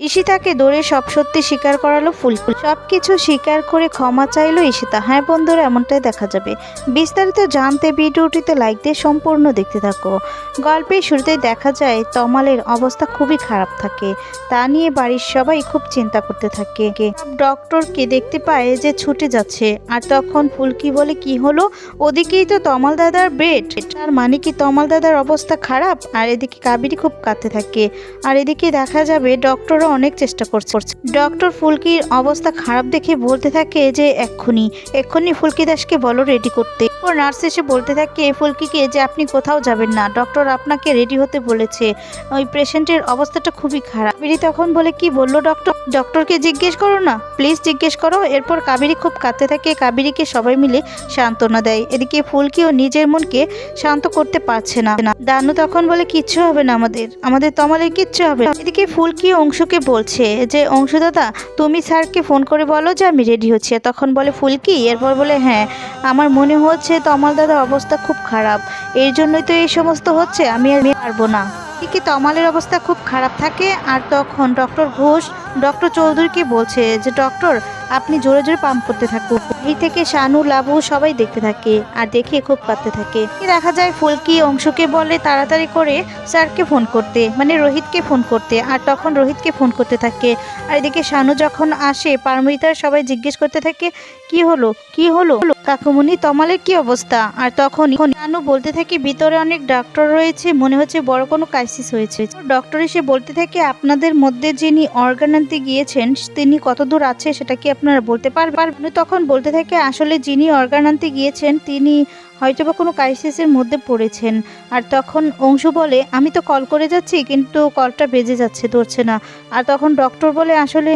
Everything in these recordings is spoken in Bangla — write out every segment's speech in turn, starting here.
ঈশিতাকে দৌড়ে সব সত্যি স্বীকার করালো ফুলফুল সব কিছু স্বীকার করে ক্ষমা চাইলো ঈশিতা। হ্যাঁ বন্ধুরা, এমনটাই দেখা যাবে। বিস্তারিত জানতে ভিডিওটিতে লাইক দিয়ে সম্পূর্ণ দেখতে থাকো। গল্পের শুরুতেই দেখা যায়, তমালের অবস্থা খুবই খারাপ থাকে। তা নিয়ে বাড়ির সবাই খুব চিন্তা করতে থাকে। ডক্টরকে দেখতে পায় যে ছুটে যাচ্ছে। আর তখন ফুলকি বলে, কি হলো? ওদিকেই তো তমাল দাদার বেড তার মানে কি তমাল দাদার অবস্থা খারাপ? আর এদিকে কাবেরি খুব কাঁদতে থাকে। আর এদিকে দেখা যাবে ডক্টরও অনেক চেষ্টা করছে। ডক্টর ফুলকির অবস্থা খারাপ দেখে বলতে থাকে যে, এক্ষুনি এক্ষুনি ফুলকি দাসকে বলো রেডি করতে। ও নার্স এসে বলতে থাকে ফুলকিকে যে আপনি কোথাও যাবেন না, ডক্টর আপনাকে রেডি হতে বলেছে। ওই পেশেন্টের অবস্থাটা খুবই খারাপ। কাবেরি তখন বলে, কি বলল ডক্টর? ডক্টরকে জিজ্ঞেস করো না, প্লিজ জিজ্ঞেস করো। এরপর কাবেরি খুব কাঁদতে থাকে, কাবেরিকে সবাই মিলে সান্ত্বনা দেয়। এদিকে ফুলকিও নিজের মনকে শান্ত করতে পারছে না। দানু তখন বলে, কিচ্ছু হবে না আমাদের আমাদের তমালের কিচ্ছু হবে। এদিকে ফুলকি অংশুকে বলছে যে, অংশু দাদা, তুমি স্যারকে ফোন করে বলো যে আমি রেডি হচ্ছি। তখন বলে, ফুলকি? এরপর বলে হ্যাঁ আমার মনে হচ্ছে তমাল দাদার অবস্থা খুব খারাপ, এর জন্যই তো এই সমস্ত হচ্ছে, আমি আর পারব না। কি তমালের অবস্থা খুব খারাপ থাকে, আর তখন ডক্টর ঘোষ, ডক্টর চৌধুরীকে বলছে যে, ডক্টর, আপনি জোরে জোরে পাম্প করতে থাকুন। এই থেকে শানু, লাবু সবাই দেখতে থাকে আর দেখে খুব কাঁদতে থাকে। দেখা যায় ফুলকি অংশকে বলে তাড়াতাড়ি করে স্যারকে ফোন করতে মানে রোহিতকে ফোন করতে আর তখন রোহিতকে ফোন করতে থাকে। আর এদিকে শানু যখন আসে পারমিতার সবাই জিজ্ঞেস করতে থাকে, কি হলো? কি হলো? কাকুমনি তমালের কি অবস্থা? আর তখন শানু বলতে থাকে, ভিতরে অনেক ডাক্তার রয়েছে, মনে হচ্ছে বড় কোনো ক্রাইসিস হয়েছে। ডক্টর এসে বলতে থাকে, আপনাদের মধ্যে যিনি অর্গান আনতে গিয়েছেন, তিনি কত দূর আছে সেটা কি আপনারা বলতে পারবেন? তখন বলতে থাকে আসলে যিনি অর্গান আনতে গিয়েছেন, তিনি হয়তোবা কোনো ক্রাইসিসের মধ্যে পড়েছেন। আর তখন অংশু বলে, আমি তো কল করে যাচ্ছি, কিন্তু কলটা বেজে যাচ্ছে, ধরছে না। আর তখন ডক্টর বলে, আসলে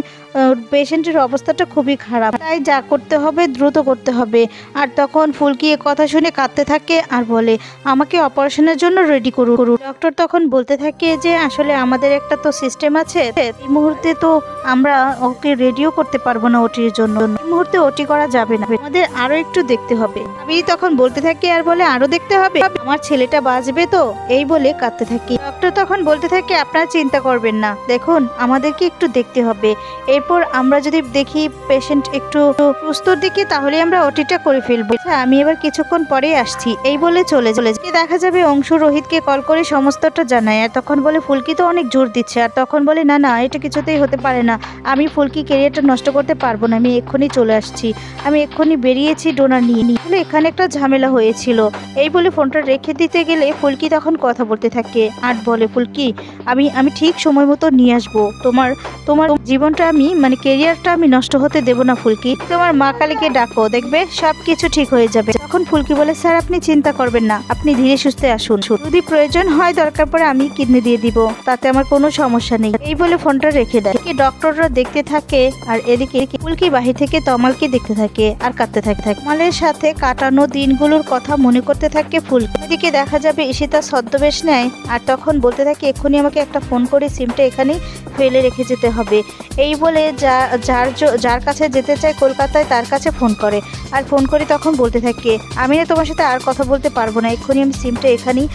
পেশেন্টের অবস্থাটা খুবই খারাপ। তাই যা করতে হবে, দ্রুত করতে হবে। আর তখন ফুলকি এ কথা শুনে কাঁদতে থাকে আর বলে, আমাকে অপারেশনের জন্য রেডি করুন। ডক্টর তখন বলতে থাকে যে, আসলে আমাদের একটা তো সিস্টেম আছে, এই মুহূর্তে তো আমরা ওকে রেডিও করতে পারব না ওটির জন্য। মুহূর্তে ওটি করা যাবে না। আমাদের আরও একটু দেখতে হবে। আমি তখন বলতে থাকে আর বলে আরও দেখতে হবে। আমার ছেলেটা বাঁচবে তো? এই বলে কাঁদতে থাকি। ডক্টর তখন বলতে থাকে আপনারা চিন্তা করবেন না। দেখুন আমাদেরকে একটু দেখতে হবে। এরপর আমরা যদি দেখি পেশেন্ট একটু সুস্থর দিকে তাহলে আমরা ওটিটা করে ফেলব। আচ্ছা, আমি এবার কিছুক্ষণ পরে আসছি। এই বলে চলে চলে। দেখা যাবে অংশু রোহিতকে কল করে সমস্তটা জানায়। আর তখন বলে ফুলকি তো অনেক জোর দিচ্ছে। আর তখন বলে না না এটা কিছুতেই হতে পারে না। আমি ফুলকি কেরিয়ারটা নষ্ট করতে পারব না। আমি এক্ষুনি চলে আসছি। আমি এক্ষুনি বেরিয়েছি ডোনার নিয়ে। নিয়ে আসলে এখানে একটা ঝামেলা হয়েছিল। এই বলে ফোনটা রেখে দিতে গেলে ফুলকি তখন কথা বলতে থাকে। আর বলে, ফুলকি, আমি আমি ঠিক সময় মতো নিয়ে আসব। তোমার তোমার জীবনটা আমি মানে কেরিয়ারটা আমি নষ্ট হতে দেব না ফুলকি। তোমার মা কালীকে ডাকো, দেখবে সব কিছু ঠিক হয়ে যাবে। তখন ফুলকি বলে, স্যার, আপনি চিন্তা করবেন না। আপনি ধীরে সুস্থে আসুন। যদি প্রয়োজন হয় দরকার পড়ে আমি কিডনি দিয়ে দিব। তাতে আমার কোনো সমস্যা নেই। এই বলে ফোনটা রেখে দেয়। ডক্টররা দেখতে থাকে, আর এদিকে ফুলকি বাহির থেকে তমালকে দেখতে থাকে আর কাঁদতে থাকে। থাকে তমালের সাথে কাটানো দিনগুলোর কথা মনে করতে থাকে ফুল। এদিকে দেখা যাবে ঈশিতা ছদ্মবেশ নেয় আর তখন বলতে থাকে, এক্ষুনি আমাকে একটা ফোন করে সিমটা এখানে ফেলে রেখে যেতে হবে। এই বলে যা যার যার কাছে যেতে চায় কলকাতায়, তার কাছে ফোন করে। আর ফোন করে তখন বলতে থাকে, আমি না তোমার সাথে আর কথা বলতে পারব না, এক্ষুনি আমি সিমটা এখানেই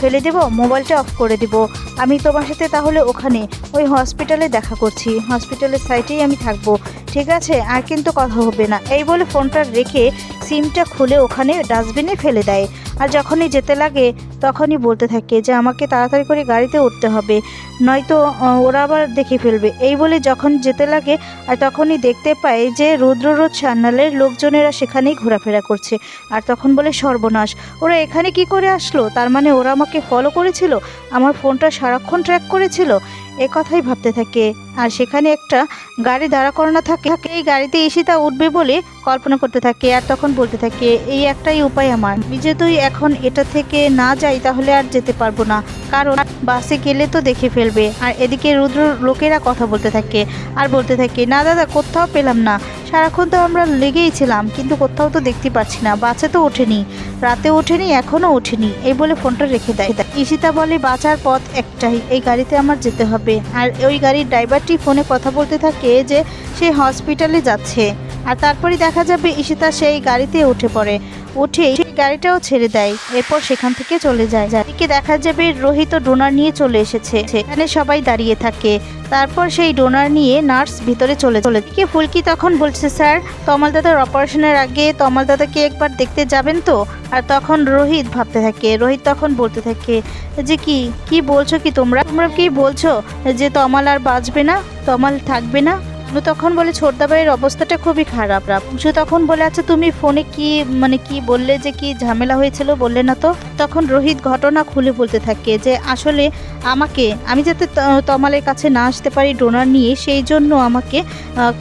ফেলে দেব, মোবাইলটা অফ করে দেব। আমি তোমার সাথে তাহলে ওখানে, ওই হসপিটালে দেখা করছি হসপিটালের সাইটেই আমি থাকব, ঠিক আছে? আর কিন্তু কথা হবে না। এই বলে ফোনটা রেখে সিমটা খুলে ওখানে ডাস্টবিনে ফেলে দেয়। আর যখনই যেতে লাগে, তখনই বলতে থাকে যে আমাকে তাড়াতাড়ি করে গাড়িতে উঠতে হবে। নয়তো ওরা আবার দেখে ফেলবে। এই বলে যখন যেতে লাগে, আর তখনই দেখতে পায় যে রুদ্ররোদ সান্যালের লোকজনেরা সেখানেই ঘোরাফেরা করছে। আর তখন বলে, সর্বনাশ, ওরা এখানে কি করে আসলো? তার মানে ওরা আমাকে ফলো করেছিল? আমার ফোনটা সারাক্ষণ ট্র্যাক করেছিল? এ কথাই ভাবতে থাকে। আর সেখানে একটা গাড়ি দাঁড়া করানো থাকে। এই গাড়িতে এসে তা উঠবে বলে কল্পনা করতে থাকে আর তখন বলতে থাকে, এই একটাই উপায় আমার। আমি যদি এখন এটা থেকে না যাই তাহলে আর যেতে পারব না। কারণ বাসে গেলে তো দেখে ফেলবে। আর এদিকে রুদ্র লোকেরা কথা বলতে থাকে। আর বলতে থাকে, না দাদা, কোথাও পেলাম না। সারাক্ষণ তো আমরা লেগেই ছিলাম, কিন্তু কোথাও তো দেখতে পাচ্ছি না। বাসে তো ওঠেনি, রাতে ওঠেনি, এখনও ওঠেনি, এই বলে ফোনটা রেখে দেয়। ঈশিতা বলে, বাঁচার পথ একটাই, এই গাড়িতে আমার যেতে হবে। আর ওই গাড়ির ড্রাইভারটি ফোনে কথা বলতে থাকে যে, সে হসপিটালে যাচ্ছে। আর তারপরে দেখা যাবে ঈশিতা সেই গাড়িতে উঠে পড়ে। সেই গাড়িটাও ছেড়ে দেয়। এরপর সেখান থেকে চলে যায়। এদিকে দেখা যাবে রোহিত ডোনার নিয়ে চলে এসেছে। সেখানে সবাই দাঁড়িয়ে থাকে। তারপর সেই ডোনার নিয়ে নার্স ভিতরে চলে চলে কি ফুলকি তখন বলছে, স্যার, তমাল দাদার অপারেশনের আগে তমাল দাদাকে একবার দেখতে যাবেন তো? আর তখন রোহিত ভাবতে থাকে। রোহিত তখন বলতে থাকে যে, কি কি বলছো কি তোমরা? তোমরা কি বলছো যে তমাল আর বাঁচবে না? তমাল থাকবে না? অনু তখন বলে ছোটদাবাইয়ের অবস্থাটা খুবই খারাপ অংশু তখন বলে আচ্ছা তুমি ফোনে কি মানে কি বললে যে, কি ঝামেলা হয়েছিল বললে না তো? তখন রোহিত ঘটনা খুলে বলতে থাকে যে, আসলে আমাকে, আমি যাতে তমালের কাছে না আসতে পারি ডোনার নিয়ে, সেই জন্য আমাকে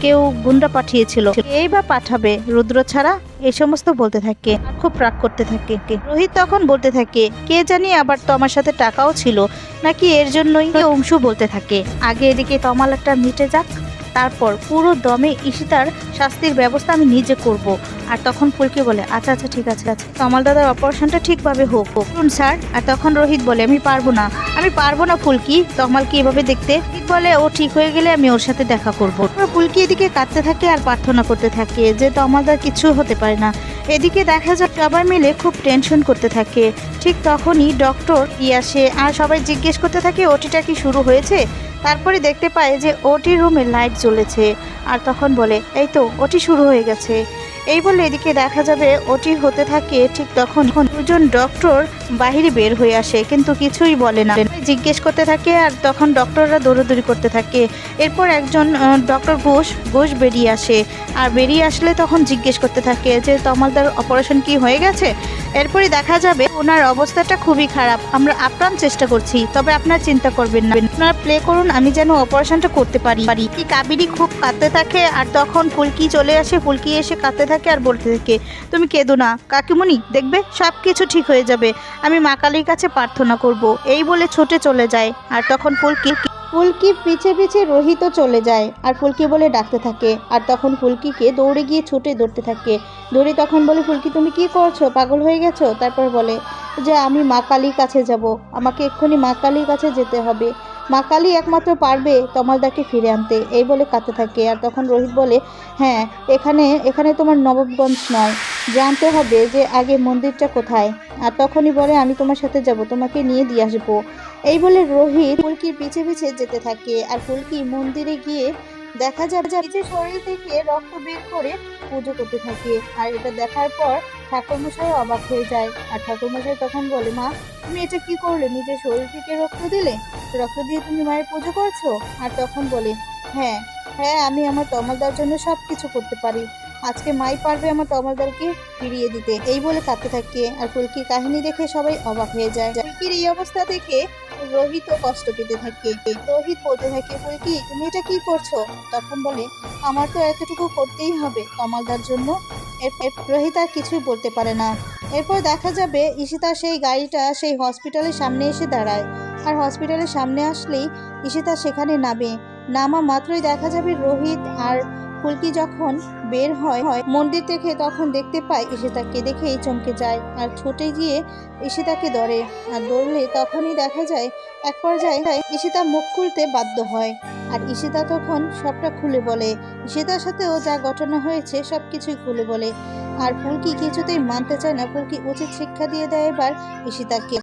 কেউ গুন্ডা পাঠিয়েছিল। এই বা পাঠাবে রুদ্র ছাড়া? এই সমস্ত বলতে থাকে খুব রাগ করতে থাকে। রোহিত তখন বলতে থাকে, কে জানি আবার তো আমার সাথে টাকাও ছিল, নাকি এর জন্যই? অংশু বলতে থাকে, আগে এদিকে তমাল একটা মিটে যাক। তারপর পুরো দমে ঈশিতার শাস্তির ব্যবস্থা আমি নিজে করব। আর তখন ফুলকি বলে আচ্ছা আচ্ছা ঠিক আছে আচ্ছা তমাল দাদার অপারেশনটা ঠিকভাবে হোক করুন স্যার, আর তখন রোহিত বলে, আমি পারব না। আমি পারব না ফুলকি তমালকে এভাবে দেখতে বলে, ও ঠিক হয়ে গেলে আমি ওর সাথে দেখা করব। ফুলকি এদিকে কাঁদতে থাকে আর প্রার্থনা করতে থাকে যে তমালদার কিছু হতে পারে না। এদিকে দেখা যায় সবাই মিলে খুব টেনশন করতে থাকে। ঠিক তখনই ডক্টর আসে আর সবাই জিজ্ঞেস করতে থাকে, ওটিটা কি শুরু হয়েছে? তারপরে দেখতে পায় যে ওটি রুমে লাইট জ্বলেছে আর তখন বলে, এই তো, ওটি শুরু হয়ে গেছে। এই বলে এদিকে দেখা যাবে ওটি হতে থাকে ঠিক তখন দুজন ডক্টর বাহিরে বের হয়ে আসে, কিন্তু কিছুই বলে না। জিজ্ঞেস করতে থাকে আর তখন ডক্টররা দৌড়াদৌড়ি করতে থাকে। এরপর একজন ডক্টর ঘোষ ঘোষ বেরিয়ে আসে। আর বেরিয়ে আসলে তখন জিজ্ঞেস করতে থাকে যে, তমালদার অপারেশন কি হয়ে গেছে? এরপরে দেখা যাবে ওনার অবস্থাটা খুবই খারাপ। আমরা আপ্রাণ চেষ্টা করছি, তবে আপনার চিন্তা করবেন না। আপনারা প্লে করুন, আমি যেন অপারেশনটা করতে পারি। পারি কি কাবেরি খুব কাঁদতে থাকে, আর তখন ফুলকি চলে আসে, ফুলকি এসে কাঁদতে থাকে আর বলতে থাকে, তুমি কেঁদো না কাকিমণি দেখবে সব কিছু ঠিক হয়ে যাবে। আমি মা কালীর কাছে প্রার্থনা করব। এই বলে ছুটে চলে যায়, আর তখন ফুলকি ফুলকি পিছে পিছে রোহিত চলে যায় আর ফুলকি বলে ডাকতে থাকে। আর তখন ফুলকিকে দৌড়ে গিয়ে ছুটে দৌড়তে থাকে। দৌড়ে তখন বলে, ফুলকি, তুমি কি করছ? পাগল হয়ে গেছো? তারপর বলে, যে আমি মা কালীর কাছে যাব। আমাকে এক্ষুনি মা কালীর কাছে যেতে হবে। মা কালী একমাত্র পারবে তমালদাকে ফিরে আনতে। এই বলে কাঁদতে থাকে। আর তখন রোহিত বলে হ্যাঁ এখানে এখানে তোমার নবাবগঞ্জ নয়। জানতে হবে যে আগে মন্দিরটা কোথায়। আর তখনই বলে, আমি তোমার সাথে যাব। তোমাকে নিয়ে দিয়ে আসব। এই বলে রোহিত ফুলকির পিছে পিছে যেতে থাকে আর ফুলকি মন্দিরে গিয়ে দেখা যাবে যে শরীর থেকে রক্ত বের করে পুজো করতে থাকে। আর এটা দেখার পর ঠাকুরমশাই অবাক হয়ে যায়। আর ঠাকুরমশাই তখন বলে, মা, তুমি এটা কি করলে? নিজের শরীর থেকে রক্ত দিলে? রক্ত দিয়ে তুমি মায়ের পুজো করছ? আর তখন বলে হ্যাঁ হ্যাঁ আমি আমার তমালদার জন্য সব কিছু করতে পারি। আজকে মাই পারবে আমার তমালদারকে ফিরিয়ে দিতে। এই বলে কাঁদতে থাকে। আর ফুলকির কাহিনী দেখে সবাই অবাক হয়ে যায়। ফুলকির এই অবস্থা দেখে রোহিতও কষ্ট পেতে থাকে। রোহিত বলতে থাকে ফুলকি তুমি এটা কি করছ? তখন বলে, আমার তো এতটুকু করতেই হবে তমালদার জন্য। রোহিত আর কিছুই বলতে পারে না। এরপর দেখা যাবে ঈশিতা সেই গাড়িটা সেই হসপিটালের সামনে এসে দাঁড়ায়। আর হসপিটালের সামনে আসলেই ঈশিতা সেখানে নামে। নামা মাত্রই দেখা যাবে রোহিত আর ফুলকি যখন বের হয় মন্দির থেকে তখন দেখতে পায় ঈশিতাকে দেখেই চমকে যায় আর ছুটে গিয়ে ঈশিতাকে ধরে আর দৌড়লে তখনই দেখা যায় এক পর্যায়ে ঈশিতা মুখ খুলতে বাধ্য হয় আর ঈশিতা তখন সবটা খুলে বলে। ঈশিতার সাথেও যা ঘটনা হয়েছে সব কিছুই খুলে বলে। আর ফুলকি কিছুতেই মানতে চায় না। ফুলকি উচিত শিক্ষা দিয়ে দেয় এবার ঈশিতাকে।